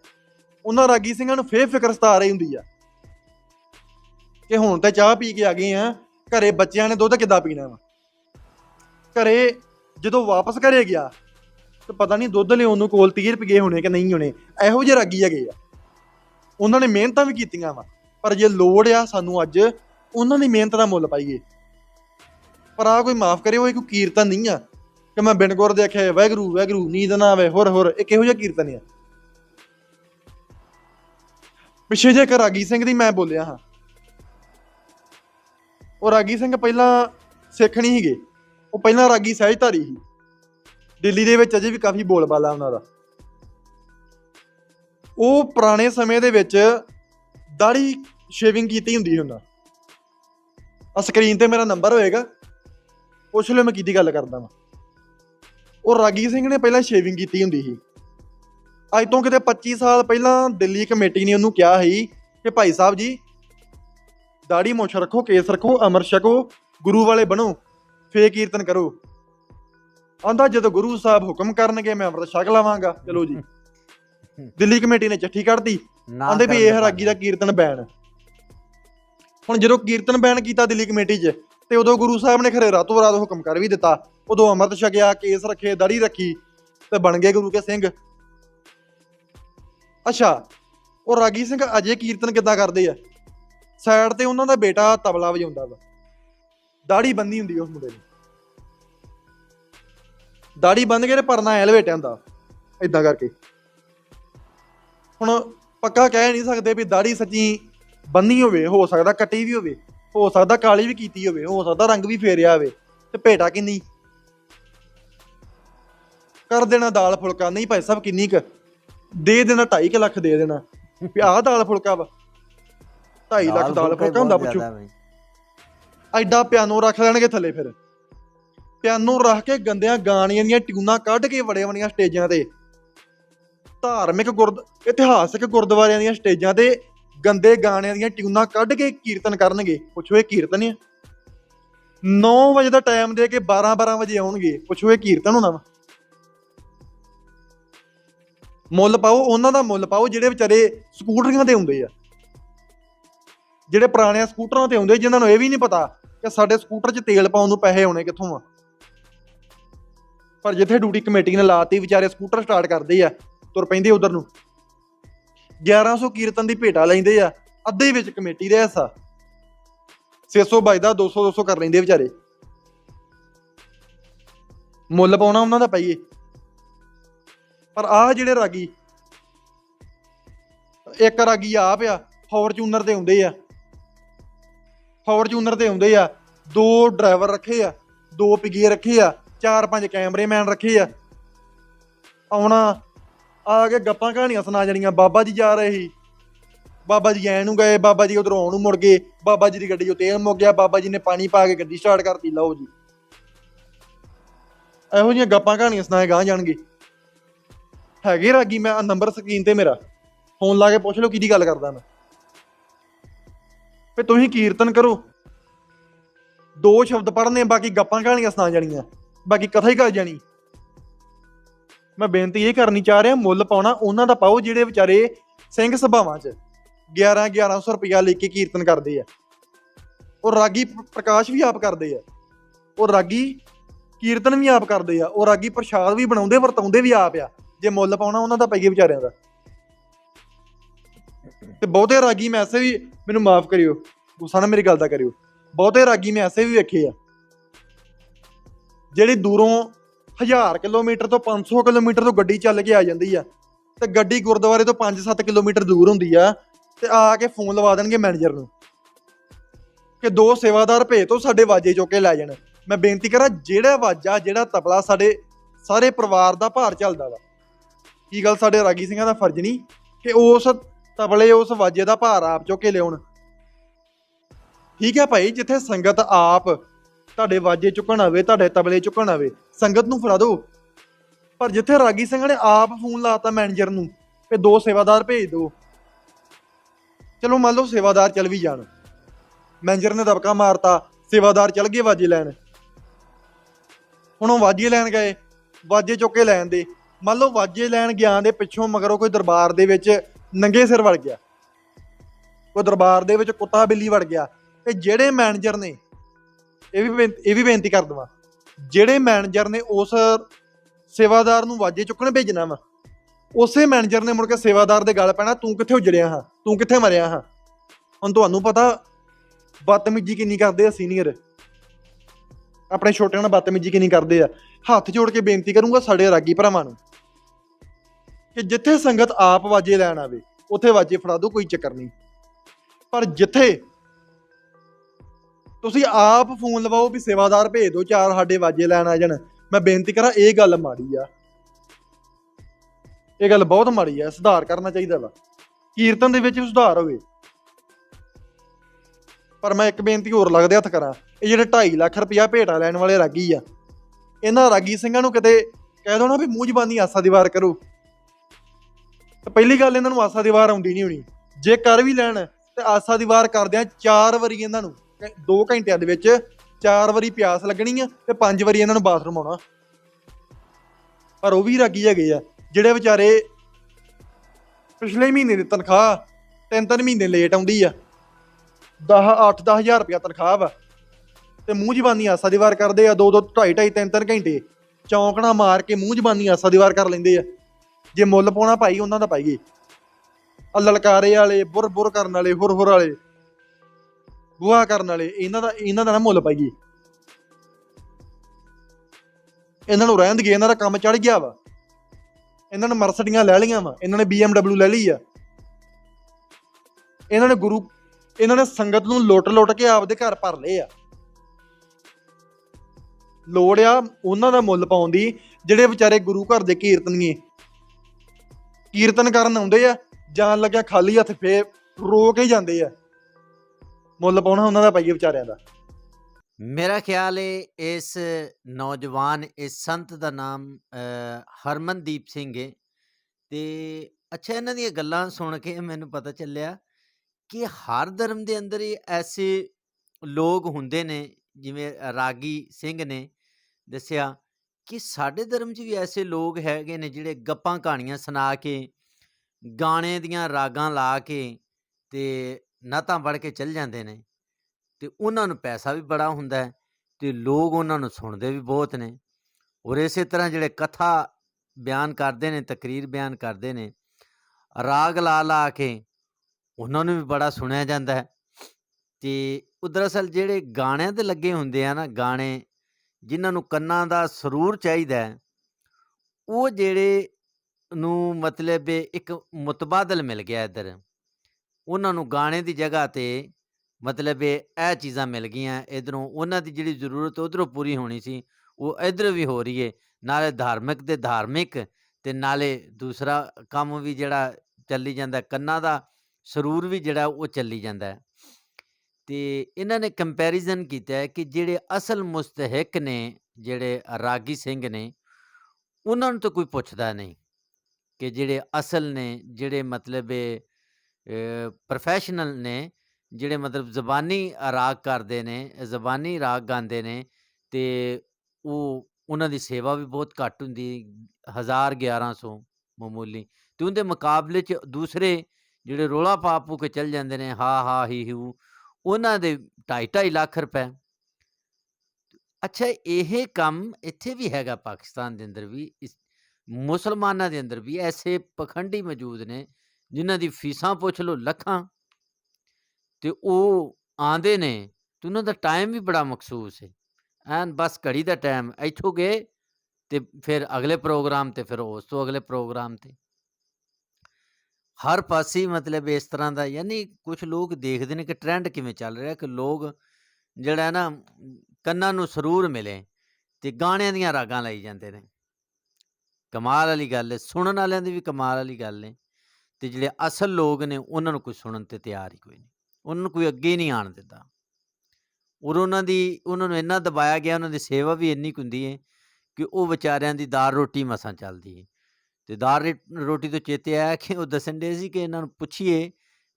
ਉਹਨਾਂ ਰਾਗੀ ਸਿੰਘਾਂ ਨੂੰ ਫੇਰ ਫਿਕਰ ਸਤਾ ਰਹੀ ਹੁੰਦੀ ਆ ਕਿ ਹੁਣ ਤਾਂ ਚਾਹ ਪੀ ਕੇ ਆ ਗਏ ਆ, ਘਰੇ ਬੱਚਿਆਂ ਨੇ ਦੁੱਧ ਕਿੱਦਾਂ ਪੀਣਾ ਵਾ? ਘਰੇ ਜਦੋਂ ਵਾਪਸ ਘਰੇ ਗਿਆ, ਤੇ ਪਤਾ ਨਹੀਂ ਦੁੱਧ ਲਿਆਉਣ ਨੂੰ ਕੋਲ 30 ਰੁਪਏ ਹੋਣੇ ਕਿ ਨਹੀਂ ਹੋਣੇ, ਇਹੋ ਜਿਹੇ ਰਾਗੀ ਹੈਗੇ ਆ। ਉਹਨਾਂ ਨੇ ਮਿਹਨਤਾਂ ਵੀ ਕੀਤੀਆਂ ਵਾ, ਪਰ ਜੇ ਲੋੜ ਆ ਸਾਨੂੰ ਅੱਜ, ਉਹਨਾਂ ਦੀ ਮਿਹਨਤ ਦਾ ਮੁੱਲ ਪਾਈਏ। ਪਰ ਆ ਕੋਈ ਮਾਫ ਕਰਿਓ, ਇਹ ਕੋਈ ਕੀਰਤਨ ਨਹੀਂ ਆ। ਕਿ ਮੈਂ ਬਿਨ ਗੁਰ ਦੇਖਿਆ ਵਾਹਿਗੁਰੂ ਵਾਹਿਗੁਰੂ, ਨੀਂਦ ਨਾ ਆਵੇ, ਹੋਰ ਹੋਰ। ਇਹ ਕਿਹੋ ਜਿਹਾ ਕੀਰਤਨ ਆ। ਪਿੱਛੇ ਜੇ ਰਾਗੀ ਸਿੰਘ ਦੀ ਮੈਂ ਬੋਲਿਆ ਹਾਂ। ਉਹ ਰਾਗੀ ਸਿੰਘ ਪਹਿਲਾਂ ਸਿੱਖ ਨਹੀਂ ਸੀਗੇ। ਉਹ ਪਹਿਲਾਂ ਰਾਗੀ ਸਹਿਜਧਾਰੀ ਸੀ। ਦਿੱਲੀ ਦੇ ਵਿੱਚ ਅਜੇ ਵੀ ਕਾਫੀ ਬੋਲਬਾਲਾ ਉਹਨਾਂ ਦਾ। ਉਹ ਪੁਰਾਣੇ ਸਮੇਂ ਦੇ ਵਿੱਚ ਦਾੜੀ ਸ਼ੇਵਿੰਗ ਕੀਤੀ ਹੁੰਦੀ ਸੀ ਉਹਨਾਂ। ਆ ਸਕਰੀਨ ਤੇ ਮੇਰਾ ਨੰਬਰ ਹੋਏਗਾ। ਪੁੱਛ ਲਿਓ ਮੈਂ ਕਿਹਦੀ ਗੱਲ ਕਰਦਾ ਵਾਂ। ਉਹ ਰਾਗੀ ਸਿੰਘ ਨੇ ਪਹਿਲਾਂ ਸ਼ੇਵਿੰਗ ਕੀਤੀ ਹੁੰਦੀ ਸੀ। ਅੱਜ ਤੋਂ ਕਿਤੇ 25 ਸਾਲ ਪਹਿਲਾਂ ਦਿੱਲੀ ਕਮੇਟੀ ਨੇ ਉਹਨੂੰ ਕਿਹਾ ਸੀ ਕਿ ਭਾਈ ਸਾਹਿਬ ਜੀ ਦਾੜੀ ਮੁੱਛ ਰੱਖੋ, ਕੇਸ ਰੱਖੋ, ਅਮਰ ਛਕੋ, ਗੁਰੂ ਵਾਲੇ ਬਣੋ। ਫੇ ਕੀਰਤਨ ਕਰੋ। ਆਂਦਾ ਜਦੋਂ ਗੁਰੂ ਸਾਹਿਬ ਹੁਕਮ ਕਰਨਗੇ ਮੈਂ ਅੰਮ੍ਰਿਤ ਛਕ ਲਵਾਂਗਾ। ਚਲੋ ਜੀ। ਦਿੱਲੀ ਕਮੇਟੀ ਨੇ ਚਿੱਠੀ ਕੱਢਤੀ। ਨਾ ਆਂਦੇ ਵੀ ਇਹ ਰਾਗੀ ਦਾ ਕੀਰਤਨ ਬੈਨ ਹੁਣ ਜਦੋਂ ਕੀਰਤਨ ਬੈਨ ਕੀਤਾ ਦਿੱਲੀ ਕਮੇਟੀ 'ਚ ਤੇ ਉਦੋਂ ਗੁਰੂ ਸਾਹਿਬ ਨੇ ਖਰੇ ਰਾਤੋਂ ਰਾਤ ਹੁਕਮ ਕਰ ਵੀ ਦਿੱਤਾ। ਉਦੋਂ ਅੰਮ੍ਰਿਤ ਛਕਿਆ ਕੇਸ ਰੱਖੇ ਦਾੜੀ ਰੱਖੀ ਤੇ ਬਣ ਗਏ ਗੁਰੂ ਕੇ ਸਿੰਘ। ਅੱਛਾ ਉਹ ਰਾਗੀ ਸਿੰਘ ਅਜੇ ਕੀਰਤਨ ਕਿੱਦਾਂ ਕਰਦੇ ਆ? ਸਾਈਡ ਤੇ ਉਹਨਾਂ ਦਾ ਬੇਟਾ ਤਬਲਾ ਵਜਾਉਂਦਾ ਵਾ। ਦਾੜੀ ਬੰਨੀ ਹੁੰਦੀ ਉਸ ਮੁੰਡੇ ਦੀ। ਦਾੜੀ ਬੰਨ ਕੇ ਤੇ ਪਰਨਾ ਐ ਲਵੇਟਿਆ ਹੁੰਦਾ ਇਦਾਂ ਕਰਕੇ। ਹੁਣ ਪੱਕਾ ਕਹਿ ਨਹੀਂ ਸਕਦੇ ਵੀ ਦਾੜੀ ਸੱਚੀ ਬੰਨੀ ਹੋਵੇ ਹੋ ਸਕਦਾ ਕੱਟੀ ਵੀ ਹੋਵੇ ਹੋ ਸਕਦਾ ਕਾਲੀ ਵੀ ਕੀਤੀ ਹੋਵੇ ਹੋ ਸਕਦਾ ਰੰਗ ਵੀ ਫੇਰਿਆ ਹੋਵੇ ਤੇ ਭੇਟਾ ਕਿੰਨੀ? ਕਰ ਦੇਣਾ ਦਾਲ ਫੁਲਕਾ ਨਹੀਂ ਭਾਈ ਸਾਹਿਬ ਕਿੰਨੀ ਕ? ਦੇ ਦੇਣਾ 2.5 ਲੱਖ ਦੇ ਦੇਣਾ। ਵੀ ਆਹ ਦਾਲ ਫੁਲਕਾ ਵਾ। 2.5 ਲੱਖ ਦਾਲ ਫੁਲਕਾ ਹੁੰਦਾ ਪੁੱਛੋ। ਐਡਾ ਪਿਆਨੋ ਰੱਖ ਲੈਣਗੇ ਥੱਲੇ ਫਿਰ। ਪਿਆਨੋ ਰੱਖ ਕੇ ਗੰਦਿਆਂ ਗਾਣੀਆਂ ਦੀਆਂ ਟਿਊਨਾਂ ਕੱਢ ਕੇ ਬੜੇ ਬਣੀਆਂ ਸਟੇਜਾਂ ਤੇ। ਧਾਰਮਿਕ ਗੁਰਦ, ਇਤਿਹਾਸਿਕ ਗੁਰਦੁਆਰਿਆਂ ਦੀਆਂ ਸਟੇਜਾਂ ਤੇ ਗੰਦੇ ਗਾਣਿਆਂ ਦੀਆਂ ਟਿਊਨਾਂ ਕੱਢ ਕੇ ਕੀਰਤਨ ਕਰਨਗੇ। ਪੁੱਛੋ ਇਹ ਕੀਰਤਨ ਹੈ 9 ਵਜੇ ਦਾ ਟਾਈਮ ਦੇ ਕੇ 12 12 ਵਜੇ ਆਉਣਗੇ। ਪੁੱਛੋ ਇਹ ਕੀਰਤਨ ਹੋਣਾ ਵਾ। ਮੁੱਲ ਪਾਓ, ਉਹਨਾਂ ਦਾ ਮੁੱਲ ਪਾਓ ਜਿਹੜੇ ਵਿਚਾਰੇ ਸਕੂਟਰੀਆਂ ਤੇ ਹੁੰਦੇ ਆ। ਜਿਹੜੇ ਪੁਰਾਣੇ ਸਕੂਟਰਾਂ ਤੇ ਹੁੰਦੇ ਜਿਨ੍ਹਾਂ ਨੂੰ ਇਹ ਵੀ ਨਹੀਂ ਪਤਾ ਕਿ ਸਾਡੇ ਸਕੂਟਰ 'ਚ ਤੇਲ ਪਾਉਣ ਨੂੰ ਪੈਸੇ ਆਉਣੇ ਕਿੱਥੋਂ ਆ? ਪਰ ਜਿੱਥੇ ਡਿਊਟੀ ਕਮੇਟੀ ਨੇ ਲਾਤੀ, ਵਿਚਾਰੇ ਸਕੂਟਰ ਸਟਾਰਟ ਕਰਦੇ ਆ, ਤੁਰ ਪੈਂਦੇ ਉਧਰ ਨੂੰ। 1100 ਕੀਰਤਨ ਦੀ ਭੇਟਾ ਲੈਂਦੇ ਆ, ਅੱਧੇ ਵਿੱਚ ਕਮੇਟੀ ਦਾ ਹਿੱਸਾ। 600 ਵੱਜਦਾ 200 200 ਕਰ ਲੈਂਦੇ ਵਿਚਾਰੇ। ਮੁੱਲ ਪਾਉਣਾ ਉਹਨਾਂ ਦਾ ਪਈਏ। ਪਰ ਆਹ ਜਿਹੜੇ ਰਾਗੀ, ਇੱਕ ਰਾਗੀ ਆ ਪਿਆ ਫੋਰਚੂਨਰ ਤੇ ਆਉਂਦੇ ਆ। ਫੋਰਚੂਨਰ ਤੇ ਆਉਂਦੇ ਆ, ਦੋ ਡਰਾਈਵਰ ਰੱਖੇ ਆ, ਦੋ ਪਿਗੇ ਰੱਖੇ ਆ, ਚਾਰ ਪੰਜ ਕੈਮਰੇਮੈਨ ਰੱਖੇ ਆ। ਆਉਣਾ, ਆ ਕੇ ਗੱਪਾਂ ਕਹਾਣੀਆਂ ਸੁਣਾ ਜਣੀਆਂ, ਬਾਬਾ ਜੀ ਜਾ ਰਹੇ ਸੀ। ਬਾਬਾ ਜੀ ਐ ਨੂੰ ਗਏ, ਬਾਬਾ ਜੀ ਉਧਰੋਂ ਆਉਣ ਨੂੰ ਮੁੜ ਗਏ, ਬਾਬਾ ਜੀ ਦੀ ਗੱਡੀ 'ਚੋਂ ਤੇਲ ਮੁੱਕ ਗਿਆ, ਬਾਬਾ ਜੀ ਨੇ ਪਾਣੀ ਪਾ ਕੇ ਗੱਡੀ ਸਟਾਰਟ ਕਰਤੀ, ਲਓ ਜੀ। ਇਹੋ ਜਿਹੀਆਂ ਗੱਪਾਂ ਕਹਾਣੀਆਂ ਸੁਣਾਏ ਗਾਂ ਜਾਣਗੇ। ਹੈਗੇ ਰਾਗੀ ਮੈਂ ਨੰਬਰ ਸਕਰੀਨ ਤੇ ਮੇਰਾ। ਫੋਨ ਲਾ ਕੇ ਪੁੱਛ ਲਓ ਕਿਹਦੀ ਗੱਲ ਕਰਦਾ ਮੈਂ। ਫੇ ਤੁਸੀਂ ਕੀਰਤਨ ਕਰੋ। ਦੋ ਸ਼ਬਦ ਪੜ੍ਹਨੇ ਬਾਕੀ ਗੱਪਾਂ ਕਹਾਣੀਆਂ ਸੁਣਾ ਜਾਣੀਆਂ। ਬਾਕੀ ਕਥਾ ਹੀ ਕਰ ਜਾਣੀ। ਮੈਂ ਬੇਨਤੀ ਇਹ ਕਰਨੀ ਚਾਹ ਰਿਹਾ, ਮੁੱਲ ਪਾਉਣਾ, ਉਹਨਾਂ ਦਾ ਪਾਓ ਜਿਹੜੇ ਵਿਚਾਰੇ ਸਿੰਘ ਸਭਾਵਾਂ 'ਚ 11 1100 ਰੁਪਇਆ ਲੈ ਕੇ ਕੀਰਤਨ ਕਰਦੇ ਆ। ਉਹ ਰਾਗੀ ਪ੍ਰਕਾਸ਼ ਵੀ ਆਪ ਕਰਦੇ ਆ। ਉਹ ਰਾਗੀ ਕੀਰਤਨ ਵੀ ਆਪ ਕਰਦੇ ਆ। ਉਹ ਰਾਗੀ ਪ੍ਰਸ਼ਾਦ ਵੀ ਬਣਾਉਂਦੇ, ਵਰਤਾਉਂਦੇ ਵੀ ਆਪ ਆ। ਜੇ ਮੁੱਲ ਪਾਉਣਾ ਉਹਨਾਂ ਦਾ ਪਈਏ ਵਿਚਾਰਿਆਂ ਦਾ। ਤੇ ਬਹੁਤੇ ਰਾਗੀ ਮੈਂ ਐਸੇ ਵੀ ਮੈਨੂੰ ਮਾਫ ਕਰਿਓ, ਗੁੱਸਾ ਨਾ ਮੇਰੀ ਗੱਲ ਦਾ ਕਰਿਓ। ਬਹੁਤੇ ਰਾਗੀ ਮੈਂ ਐਸੇ ਵੀ ਵੇਖੇ ਆ, ਜਿਹੜੀ ਦੂਰੋਂ 1000 ਕਿਲੋਮੀਟਰ ਤੋਂ 500 ਕਿਲੋਮੀਟਰ ਤੋਂ ਗੱਡੀ ਚੱਲ ਕੇ ਆ ਜਾਂਦੀ ਆ, ਤੇ ਗੱਡੀ ਗੁਰਦੁਆਰੇ ਤੋਂ 5-7 ਕਿਲੋਮੀਟਰ ਦੂਰ ਹੁੰਦੀ ਆ, ਤੇ ਆ ਕੇ ਫੋਨ ਲਵਾ ਦੇਣਗੇ ਮੈਨੇਜਰ ਨੂੰ ਕਿ ਦੋ ਸੇਵਾਦਾਰ ਭੇਜ ਤੋਂ ਸਾਡੇ ਵਾਜੇ ਚੁੱਕ ਕੇ ਲੈ ਜਾਣ। ਮੈਂ ਬੇਨਤੀ ਕਰਾਂ, ਜਿਹੜਾ ਵਾਜਾ ਜਿਹੜਾ ਤਬਲਾ ਸਾਡੇ ਸਾਰੇ ਪਰਿਵਾਰ ਦਾ ਭਾਰ ਚੱਲਦਾ ਵਾ, ਕੀ ਗੱਲ ਸਾਡੇ ਰਾਗੀ ਸਿੰਘਾਂ ਦਾ ਫਰਜ਼ ਨਹੀਂ ਕਿ ਉਸ ਤਬਲੇ ਉਸ ਵਾਜੇ ਦਾ ਭਾਰ ਆਪ ਚੁੱਕ ਕੇ ਲਿਆਉਣ। ਠੀਕ ਹੈ ਭਾਈ, ਜਿੱਥੇ ਸੰਗਤ ਆਪ ਤੁਹਾਡੇ ਵਾਜੇ ਚੁੱਕਣ ਆਵੇ, ਤੁਹਾਡੇ ਤਬਲੇ ਚੁੱਕਣ ਆਵੇ, ਸੰਗਤ ਨੂੰ ਫੜਾ ਦਿਓ। ਪਰ ਜਿੱਥੇ ਰਾਗੀ ਸਿੰਘਾਂ ਨੇ ਆਪ ਫੋਨ ਲਾਤਾ ਮੈਨੇਜਰ ਨੂੰ ਕਿ ਦੋ ਸੇਵਾਦਾਰ ਭੇਜ ਦਿਓ। ਚਲੋ ਮੰਨ ਲਓ ਸੇਵਾਦਾਰ ਚੱਲ ਵੀ ਜਾਣ। ਮੈਨੇਜਰ ਨੇ ਦਬਕਾ ਮਾਰਤਾ, ਸੇਵਾਦਾਰ ਚੱਲ ਗਏ ਵਾਜੇ ਲੈਣ। ਹੁਣ ਉਹ ਵਾਜੇ ਲੈਣ ਗਏ, ਵਾਜੇ ਚੁੱਕ ਕੇ ਲੈਣ ਦੇ। ਮੰਨ ਲਓ ਵਾਜੇ ਲੈਣ ਗਿਆ ਦੇ ਪਿੱਛੋਂ, ਮਗਰੋਂ ਕੋਈ ਦਰਬਾਰ ਦੇ ਵਿੱਚ ਨੰਗੇ ਸਿਰ ਵੜ ਗਿਆ। ਕੋਈ ਦਰਬਾਰ ਦੇ ਵਿੱਚ ਕੁੱਤਾ ਬਿੱਲੀ ਵੜ ਗਿਆ। ਤੇ ਜਿਹੜੇ ਮੈਨੇਜਰ ਨੇ, ਇਹ ਵੀ ਬੇਨ- ਇਹ ਵੀ ਬੇਨਤੀ ਕਰ ਦਵਾਂ, ਜਿਹੜੇ ਮੈਨੇਜਰ ਨੇ ਉਸ ਸੇਵਾਦਾਰ ਨੂੰ ਵਾਜੇ ਚੁੱਕਣ ਭੇਜਣਾ ਵਾ, ਉਸੇ ਮੈਨੇਜਰ ਨੇ ਮੁੜ ਕੇ ਸੇਵਾਦਾਰ ਦੇ ਗੱਲ ਪੈਣਾ, ਤੂੰ ਕਿੱਥੇ ਉਜੜਿਆ ਹਾਂ? ਤੂੰ ਕਿੱਥੇ ਮਰਿਆ ਹਾਂ? ਹੁਣ ਤੁਹਾਨੂੰ ਪਤਾ, ਬਦਤਮੀਜੀ ਕਿੰਨੀ ਕਰਦੇ ਆ ਸੀਨੀਅਰ ਆਪਣੇ ਛੋਟਿਆਂ ਨਾਲ ਬਦਤਮੀਜੀ ਕਿੰਨੀ ਕਰਦੇ ਆ। ਹੱਥ ਜੋੜ ਕੇ ਬੇਨਤੀ ਕਰੂੰਗਾ ਸਾਡੇ ਰਾਗੀ ਭਰਾਵਾਂ ਨੂੰ। ਕਿ ਜਿੱਥੇ ਸੰਗਤ ਆਪ ਵਾਜੇ ਲੈਣ ਆਵੇ, ਉੱਥੇ ਵਾਜੇ ਫੜਾ ਦਿਓ, ਕੋਈ ਚੱਕਰ ਨਹੀਂ। ਪਰ ਜਿੱਥੇ ਤੁਸੀਂ ਆਪ ਫੋਨ ਲਵਾਓ ਵੀ ਸੇਵਾਦਾਰ ਭੇਜ ਦਿਓ, ਚਾਰ ਸਾਡੇ ਵਾਜੇ ਲੈਣ ਆ ਜਾਣ, ਮੈਂ ਬੇਨਤੀ ਕਰਾਂ ਇਹ ਗੱਲ ਮਾੜੀ ਆ। ਇਹ ਗੱਲ ਬਹੁਤ ਮਾੜੀ ਆ, ਸੁਧਾਰ ਕਰਨਾ ਚਾਹੀਦਾ ਵਾ। ਕੀਰਤਨ ਦੇ ਵਿੱਚ ਸੁਧਾਰ ਹੋਵੇ। ਪਰ ਮੈਂ ਇੱਕ ਬੇਨਤੀ ਹੋਰ ਲੱਗਦੇ ਹੱਥ ਕਰਾਂ, ਇਹ ਜਿਹੜੇ 2.5 ਲੱਖ ਰੁਪਇਆ ਭੇਟਾ ਲੈਣ ਵਾਲੇ ਰਾਗੀ ਆ, ਇਹਨਾਂ ਰਾਗੀ ਸਿੰਘਾਂ ਨੂੰ ਕਿਤੇ ਕਹਿ ਦੋ ਨਾ ਵੀ ਮੂੰਹ ਜ਼ਬਾਨੀ ਆਸਾ ਦੀ ਵਾਰ ਕਰੋ। ਤੇ ਪਹਿਲੀ ਗੱਲ ਇਹਨਾਂ ਨੂੰ ਆਸਾ ਦੀ ਵਾਰ ਆਉਂਦੀ ਨਹੀਂ ਹੋਣੀ। ਜੇ ਕਰ ਵੀ ਲੈਣ, ਤੇ ਆਸਾ ਦੀ ਵਾਰ ਕਰਦਿਆਂ ਚਾਰ ਵਾਰੀ ਇਹਨਾਂ ਨੂੰ 2 ਘੰਟਿਆਂ ਦੇ ਵਿੱਚ ਚਾਰ ਵਾਰੀ ਪਿਆਸ ਲੱਗਣੀ ਆ ਤੇ ਪੰਜ ਵਾਰੀ ਇਹਨਾਂ ਨੂੰ ਬਾਥਰੂਮ ਆਉਣਾ। ਪਰ ਉਹ ਵੀ ਰਾਗੀ ਹੈਗੇ ਆ, ਜਿਹੜੇ ਵਿਚਾਰੇ ਪਿਛਲੇ ਮਹੀਨੇ ਦੀ ਤਨਖਾਹ ਤਿੰਨ ਤਿੰਨ ਮਹੀਨੇ ਲੇਟ ਆਉਂਦੀ ਆ। 10 8 10000 ਰੁਪਇਆ ਤਨਖਾਹ ਵਾ। ਤੇ ਮੂੰਹ ਜ਼ਬਾਨੀ ਆਸਾ ਦੀ ਵਾਰ ਕਰਦੇ ਆ ਦੋ ਦੋ ਢਾਈ ਢਾਈ ਤਿੰਨ ਤਿੰਨ ਘੰਟੇ। ਚੌਂਕਣਾ ਮਾਰ ਕੇ ਮੂੰਹ ਜ਼ਬਾਨੀ ਆਸਾ ਦੀ ਵਾਰ ਕਰ ਲੈਂਦੇ ਆ। ਜੇ ਮੁੱਲ ਪਾਉਣਾ ਭਾਈ, ਉਹਨਾਂ ਦਾ ਪਾਈਏ ਆ ਲਲਕਾਰੇ ਵਾਲੇ ਬੁਰ ਬੁਰ ਕਰਨ ਵਾਲੇ ਹੁਰ ਹੁਰ ਵਾਲੇ ਬੁਆ ਕਰਨ ਵਾਲੇ, ਇਹਨਾਂ ਦਾ ਇਹਨਾਂ ਦਾ ਨਾ ਮੁੱਲ ਪਾਈਏ ਇਹਨਾਂ ਨੂੰ ਰਹਿਣ ਦਈਏ, ਇਹਨਾਂ ਦਾ ਕੰਮ ਚੜ ਗਿਆ ਵਾ। ਇਹਨਾਂ ਨੇ ਮਰਸਡੀਆਂ ਲੈ ਲਈਆਂ ਵਾ। ਇਹਨਾਂ ਨੇ BMW ਲੈ ਲਈ ਆ। ਇਹਨਾਂ ਨੇ ਗੁਰੂ ਇਹਨਾਂ ਨੇ ਸੰਗਤ ਨੂੰ ਲੁੱਟ ਲੁੱਟ ਕੇ ਆਪਦੇ ਘਰ ਭਰ ਲਏ ਆ। ਲੋੜ ਆ ਉਹਨਾਂ ਦਾ ਮੁੱਲ ਪਾਉਣ ਦੀ, ਜਿਹੜੇ ਵਿਚਾਰੇ ਗੁਰੂ ਘਰ ਦੇ ਕੀਰਤਨੀਏ। ਕੀਰਤਨ ਕਰਨ ਆਉਂਦੇ ਆ, ਜਾਣ ਲੱਗਿਆ ਖਾਲੀ ਹੱਥ ਫੇਰ ਰੋ ਕੇ ਜਾਂਦੇ ਆ। ਮੁੱਲ ਪਾਉਣਾ ਉਹਨਾਂ ਦਾ ਪਾਈਏ ਵਿਚਾਰਿਆਂ ਦਾ। ਮੇਰਾ ਖਿਆਲ ਏ, ਇਸ ਨੌਜਵਾਨ, ਇਸ ਸੰਤ ਦਾ ਨਾਮ ਹਰਮਨਦੀਪ ਸਿੰਘ ਏ। ਤੇ ਅੱਛਾ, ਇਹਨਾਂ ਦੀਆਂ ਗੱਲਾਂ ਸੁਣ ਕੇ ਮੈਨੂੰ ਪਤਾ ਚੱਲਿਆ ਕਿ ਹਰ ਧਰਮ ਦੇ ਅੰਦਰ ਹੀ ਐਸੇ ਲੋਕ ਹੁੰਦੇ ਨੇ, ਜਿਵੇਂ ਰਾਗੀ ਸਿੰਘ ਨੇ ਦੱਸਿਆ ਕਿ ਸਾਡੇ ਧਰਮ 'ਚ ਵੀ ਐਸੇ ਲੋਕ ਹੈਗੇ ਨੇ ਜਿਹੜੇ ਗੱਪਾਂ ਕਹਾਣੀਆਂ ਸੁਣਾ ਕੇ, ਗਾਣੇ ਦੀਆਂ ਰਾਗਾਂ ਲਾ ਕੇ ਤੇ ਨਾਤਾਂ ਪੜ੍ਹ ਕੇ ਚੱਲ ਜਾਂਦੇ ਨੇ ਤੇ ਉਹਨਾਂ ਨੂੰ ਪੈਸਾ ਵੀ ਬੜਾ ਹੁੰਦਾ ਹੈ ਤੇ ਲੋਕ ਉਹਨਾਂ ਨੂੰ ਸੁਣਦੇ ਵੀ ਬਹੁਤ ਨੇ ਔਰ ਇਸੇ ਤਰ੍ਹਾਂ ਜਿਹੜੇ ਕਥਾ ਬਿਆਨ ਕਰਦੇ ਨੇ, ਤਕਰੀਰ ਬਿਆਨ ਕਰਦੇ ਨੇ, ਰਾਗ ਲਾ ਲਾ ਕੇ ਉਹਨਾਂ ਨੂੰ ਵੀ ਬੜਾ ਸੁਣਿਆ ਜਾਂਦਾ ਹੈ ਤੇ ਉਹ ਦਰਅਸਲ ਜਿਹੜੇ ਗਾਣਿਆਂ ਤੇ ਲੱਗੇ ਹੁੰਦੇ ਆ ਨਾ ਗਾਣੇ ਜਿਨ੍ਹਾਂ ਨੂੰ ਕੰਨਾਂ ਦਾ ਸਰੂਰ ਚਾਹੀਦਾ ਉਹ ਜਿਹੜੇ ਨੂੰ ਮਤਲਬ ਇੱਕ ਮੁਤਬਾਦਲ ਮਿਲ ਗਿਆ ਇੱਧਰ, ਉਹਨਾਂ ਨੂੰ ਗਾਣੇ ਦੀ ਜਗ੍ਹਾ ਤੇ ਮਤਲਬ ਇਹ ਚੀਜ਼ਾਂ ਮਿਲ ਗਈਆਂ ਇਧਰੋਂ, ਉਹਨਾਂ ਦੀ ਜਿਹੜੀ ਜ਼ਰੂਰਤ ਉਧਰੋਂ ਪੂਰੀ ਹੋਣੀ ਸੀ, ਉਹ ਇਧਰ ਵੀ ਹੋ ਰਹੀ ਏ ਨਾਲੇ ਧਾਰਮਿਕ ਤੇ ਧਾਰਮਿਕ ਤੇ ਨਾਲੇ ਦੂਸਰਾ ਕੰਮ ਵੀ ਜਿਹੜਾ ਚੱਲੀ ਜਾਂਦਾ, ਕੰਨਾਂ ਦਾ ਸਰੂਰ ਵੀ ਜਿਹੜਾ ਉਹ ਚੱਲੀ ਜਾਂਦਾ ਤੇ ਇਹਨਾਂ ਨੇ ਕੰਪੈਰੀਜ਼ਨ ਕੀਤਾ ਹੈ ਕਿ ਜਿਹੜੇ ਅਸਲ ਮੁਸਤਹਿਕ ਨੇ, ਜਿਹੜੇ ਰਾਗੀ ਸਿੰਘ ਨੇ, ਉਹਨਾਂ ਨੂੰ ਤਾਂ ਕੋਈ ਪੁੱਛਦਾ ਨਹੀਂ ਕਿ ਜਿਹੜੇ ਅਸਲ ਨੇ, ਜਿਹੜੇ ਮਤਲਬ ਪ੍ਰੋਫੈਸ਼ਨਲ ਨੇ, ਜਿਹੜੇ ਮਤਲਬ ਜ਼ਬਾਨੀ ਰਾਗ ਕਰਦੇ ਨੇ, ਜ਼ਬਾਨੀ ਰਾਗ ਗਾਉਂਦੇ ਨੇ ਤੇ ਉਹ ਉਹਨਾਂ ਦੀ ਸੇਵਾ ਵੀ ਬਹੁਤ ਘੱਟ ਹੁੰਦੀ 1000 1100 ਮਾਮੂਲੀ ਤੇ ਉਹਦੇ ਮੁਕਾਬਲੇ 'ਚ ਦੂਸਰੇ ਜਿਹੜੇ ਰੋਲਾ ਪਾ ਕੇ ਚੱਲ ਜਾਂਦੇ ਨੇ, ਹਾ ਹਾ, ਹੀ ਹੂ ਉਹਨਾਂ ਦੇ 2.5 ਲੱਖ ਰੁਪਏ। ਅੱਛਾ, ਇਹ ਕੰਮ ਇੱਥੇ ਵੀ ਹੈਗਾ ਪਾਕਿਸਤਾਨ ਦੇ ਅੰਦਰ ਵੀ, ਇਸ ਮੁਸਲਮਾਨਾਂ ਦੇ ਅੰਦਰ ਵੀ ਐਸੇ ਪਖੰਡੀ ਮੌਜੂਦ ਨੇ, ਜਿਨ੍ਹਾਂ ਦੀ ਫੀਸਾਂ ਪੁੱਛ ਲਓ ਲੱਖਾਂ। ਤੇ ਉਹ ਆਂਦੇ ਨੇ ਤੇ ਉਹਨਾਂ ਦਾ ਟਾਈਮ ਵੀ ਬੜਾ ਮਖਸੂਸ ਹੈ ਐਨ ਬਸ ਘੜੀ ਦਾ ਟਾਈਮ ਇੱਥੋਂ ਗਏ ਤੇ ਫਿਰ ਅਗਲੇ ਪ੍ਰੋਗਰਾਮ ਤੇ, ਫਿਰ ਉਸ ਤੋਂ ਅਗਲੇ ਪ੍ਰੋਗਰਾਮ ਤੇ। ਹਰ ਪਾਸੇ ਹੀ ਮਤਲਬ ਇਸ ਤਰ੍ਹਾਂ ਦਾ ਯਾਨੀ ਕੁਝ ਲੋਕ ਦੇਖਦੇ ਨੇ ਕਿ ਟ੍ਰੈਂਡ ਕਿਵੇਂ ਚੱਲ ਰਿਹਾ ਕਿ ਲੋਕ ਜਿਹੜਾ ਹੈ ਨਾ ਕੰਨਾਂ ਨੂੰ ਸਰੂਰ ਮਿਲੇ ਤੇ ਗਾਣਿਆਂ ਦੀਆਂ ਰਾਗਾਂ ਲਾਈ ਜਾਂਦੇ ਨੇ। ਕਮਾਲ ਵਾਲੀ ਗੱਲ ਹੈ ਸੁਣਨ ਵਾਲਿਆਂ ਦੀ ਵੀ ਕਮਾਲ ਵਾਲੀ ਗੱਲ ਹੈ ਤੇ ਜਿਹੜੇ ਅਸਲ ਲੋਕ ਨੇ ਉਹਨਾਂ ਨੂੰ ਕੋਈ ਸੁਣਨ ਤੇ ਤਿਆਰ ਹੀ ਕੋਈ ਨਹੀਂ, ਉਹਨਾਂ ਨੂੰ ਕੋਈ ਅੱਗੇ ਨਹੀਂ ਆਣ ਦਿੰਦਾ। ਔਰ ਉਹਨਾਂ ਦੀ, ਉਹਨਾਂ ਨੂੰ ਇੰਨਾ ਦਬਾਇਆ ਗਿਆ, ਉਹਨਾਂ ਦੀ ਸੇਵਾ ਵੀ ਇੰਨੀ ਕੁ ਹੁੰਦੀ ਹੈ ਕਿ ਉਹ ਵਿਚਾਰਿਆਂ ਦੀ ਦਾਰ ਰੋਟੀ ਮਸਾਂ ਚੱਲਦੀ ਹੈ ਤੇ ਦਾਲ ਰੇ- ਰੋਟੀ ਤੋਂ ਚੇਤੇ ਆਇਆ ਕਿ ਉਹ ਦੱਸਣ ਦੇ ਸੀ ਕਿ ਇਹਨਾਂ ਨੂੰ ਪੁੱਛੀਏ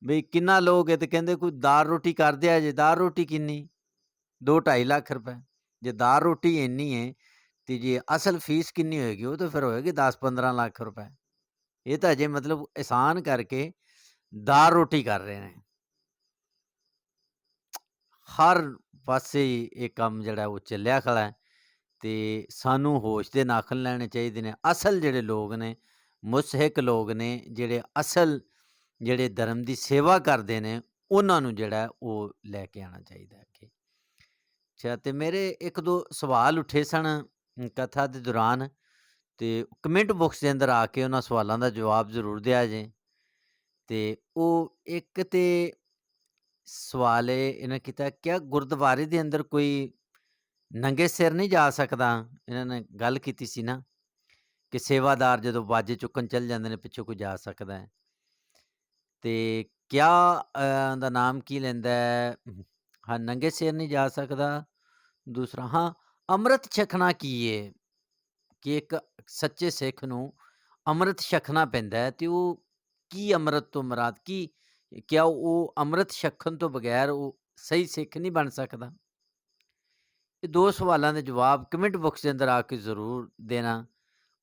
ਬਈ ਕਿੰਨਾ ਲੋਕ ਹੈ ਤੇ ਕਹਿੰਦੇ ਕੋਈ ਦਾਲ ਰੋਟੀ ਕਰਦੇ ਆ ਜੇ ਦਾਲ ਰੋਟੀ ਕਿੰਨੀ? 2.5 ਲੱਖ ਰੁਪਏ। ਜੇ ਦਾਲ ਰੋਟੀ ਇੰਨੀ ਹੈ ਤੇ ਜੇ ਅਸਲ ਫੀਸ ਕਿੰਨੀ ਹੋਏਗੀ, ਉਹ ਤਾਂ ਫਿਰ ਹੋਏਗੀ 10-15 ਲੱਖ ਰੁਪਏ। ਇਹ ਤਾਂ ਅਜੇ ਮਤਲਬ ਆਸਾਨ ਕਰਕੇ ਦਾਲ ਰੋਟੀ ਕਰ ਰਹੇ ਨੇ। ਹਰ ਪਾਸੇ ਹੀ ਇਹ ਕੰਮ ਜਿਹੜਾ ਉਹ ਚੱਲਿਆ ਖੜਾ ਹੈ। ਤੇ ਸਾਨੂੰ ਹੋਸ਼ ਦੇ ਨਾਖਲ ਲੈਣੇ ਚਾਹੀਦੇ ਨੇ। ਅਸਲ ਜਿਹੜੇ ਲੋਕ ਨੇ, ਮੁਸਹਿਕ ਲੋਕ ਨੇ, ਜਿਹੜੇ ਅਸਲ ਜਿਹੜੇ ਧਰਮ ਦੀ ਸੇਵਾ ਕਰਦੇ ਨੇ, ਉਹਨਾਂ ਨੂੰ ਜਿਹੜਾ ਉਹ ਲੈ ਕੇ ਆਉਣਾ ਚਾਹੀਦਾ ਹੈ ਅੱਗੇ। ਅੱਛਾ, ਤੇ ਮੇਰੇ ਇੱਕ ਦੋ ਸਵਾਲ ਉੱਠੇ ਸਨ ਕਥਾ ਦੇ ਦੌਰਾਨ ਤੇ ਕਮੈਂਟ ਬਾਕਸ ਦੇ ਅੰਦਰ ਆ ਕੇ ਉਹਨਾਂ ਸਵਾਲਾਂ ਦਾ ਜਵਾਬ ਜ਼ਰੂਰ ਦਿਆ ਜੇ। ਤੇ ਉਹ ਇੱਕ ਤੇ ਸਵਾਲ ਇਹ ਇਹਨਾਂ ਕੀਤਾ, ਕਿਆ ਗੁਰਦੁਆਰੇ ਦੇ ਅੰਦਰ ਕੋਈ ਨੰਗੇ ਸਿਰ ਨਹੀਂ ਜਾ ਸਕਦਾ। ਇਹਨਾਂ ਨੇ ਗੱਲ ਕੀਤੀ ਸੀ ਨਾ ਕਿ ਸੇਵਾਦਾਰ ਜਦੋਂ ਬਾਜੇ ਚੁੱਕਣ ਚੱਲ ਜਾਂਦੇ ਨੇ ਪਿੱਛੋਂ ਕੋਈ ਜਾ ਸਕਦਾ ਹੈ। ਤੇ ਕਿਆ ਅ, ਦਾ ਨਾਮ ਕੀ ਲੈਂਦਾ ਹੈ? ਹਾਂ ਨੰਗੇ ਸਿਰ ਨਹੀਂ ਜਾ ਸਕਦਾ। ਦੂਸਰਾ ਹਾਂ ਅੰਮ੍ਰਿਤ ਛਕਣਾ ਕੀ ਏ? ਕਿ ਇੱਕ ਸੱਚੇ ਸਿੱਖ ਨੂੰ ਅੰਮ੍ਰਿਤ ਛਕਣਾ ਪੈਂਦਾ ਹੈ ਤੇ ਉਹ ਕੀ ਅੰਮ੍ਰਿਤ ਤੋਂ ਮਰਾਦ ਕੀ ਕਿਆ ਉਹ ਅੰਮ੍ਰਿਤ ਛਕਣ ਤੋਂ ਬਗੈਰ ਉਹ ਸਹੀ ਸਿੱਖ ਨਹੀਂ ਬਣ ਸਕਦਾ? ਇਹ ਦੋ ਸਵਾਲਾਂ ਦੇ ਜਵਾਬ ਕਮੈਂਟ ਬਾਕਸ ਦੇ ਅੰਦਰ ਆ ਕੇ ਜ਼ਰੂਰ ਦੇਣਾ।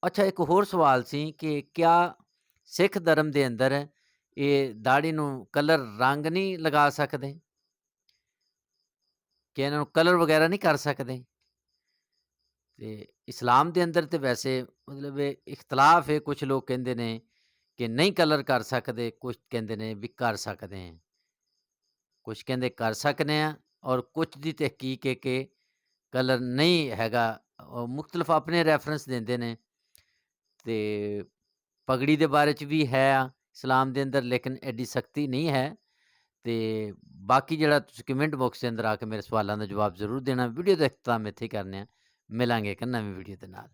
ਅੱਛਾ, ਇੱਕ ਹੋਰ ਸਵਾਲ ਸੀ ਕਿ ਕਿਆ ਸਿੱਖ ਧਰਮ ਦੇ ਅੰਦਰ ਇਹ ਦਾੜੀ ਨੂੰ ਕਲਰ ਰੰਗ ਨਹੀਂ ਲਗਾ ਸਕਦੇ? ਕਿ ਇਹਨਾਂ ਨੂੰ ਕਲਰ ਵਗੈਰਾ ਨਹੀਂ ਕਰ ਸਕਦੇ? ਤੇ ਇਸਲਾਮ ਦੇ ਅੰਦਰ ਤੇ ਵੈਸੇ ਮਤਲਬ ਇਹ ਇਖਤਲਾਫ ਹੈ ਕੁਝ ਲੋਕ ਕਹਿੰਦੇ ਨੇ ਕਿ ਨਹੀਂ ਕਲਰ ਕਰ ਸਕਦੇ ਕੁਝ ਕਹਿੰਦੇ ਨੇ ਵੀ ਕਰ ਸਕਦੇ ਹਾਂ ਕੁਝ ਕਹਿੰਦੇ ਕਰ ਸਕਨੇ ਆ ਔਰ ਕੁਝ ਦੀ ਤਹਿਕੀਕ ਹੈ ਕਿ ਕਲਰ ਨਹੀਂ ਹੈਗਾ, ਉਹ ਮੁxtਲਫ ਆਪਣੇ ਰੈਫਰੈਂਸ ਦਿੰਦੇ ਨੇ। ਤੇ ਪਗੜੀ ਦੇ ਬਾਰੇ ਚ ਵੀ ਹੈ ਆ ਇਸਲਾਮ ਦੇ ਅੰਦਰ, ਲੇਕਿਨ ਐਡੀ ਸਖਤੀ ਨਹੀਂ ਹੈ। ਤੇ ਬਾਕੀ ਜਿਹੜਾ ਤੁਸੀਂ ਕਮੈਂਟ ਬਾਕਸ ਦੇ ਅੰਦਰ ਆ ਕੇ ਮੇਰੇ ਸਵਾਲਾਂ ਦਾ ਜਵਾਬ ਜ਼ਰੂਰ ਦੇਣਾ। ਵੀਡੀਓ ਦਾ ਇਖਤਤਾਮ ਇੱਥੇ ਕਰਨੇ ਆ। ਮਿਲਾਂਗੇ ਇੱਕ ਨਵੀਂ ਵੀਡੀਓ ਦੇ ਨਾਲ।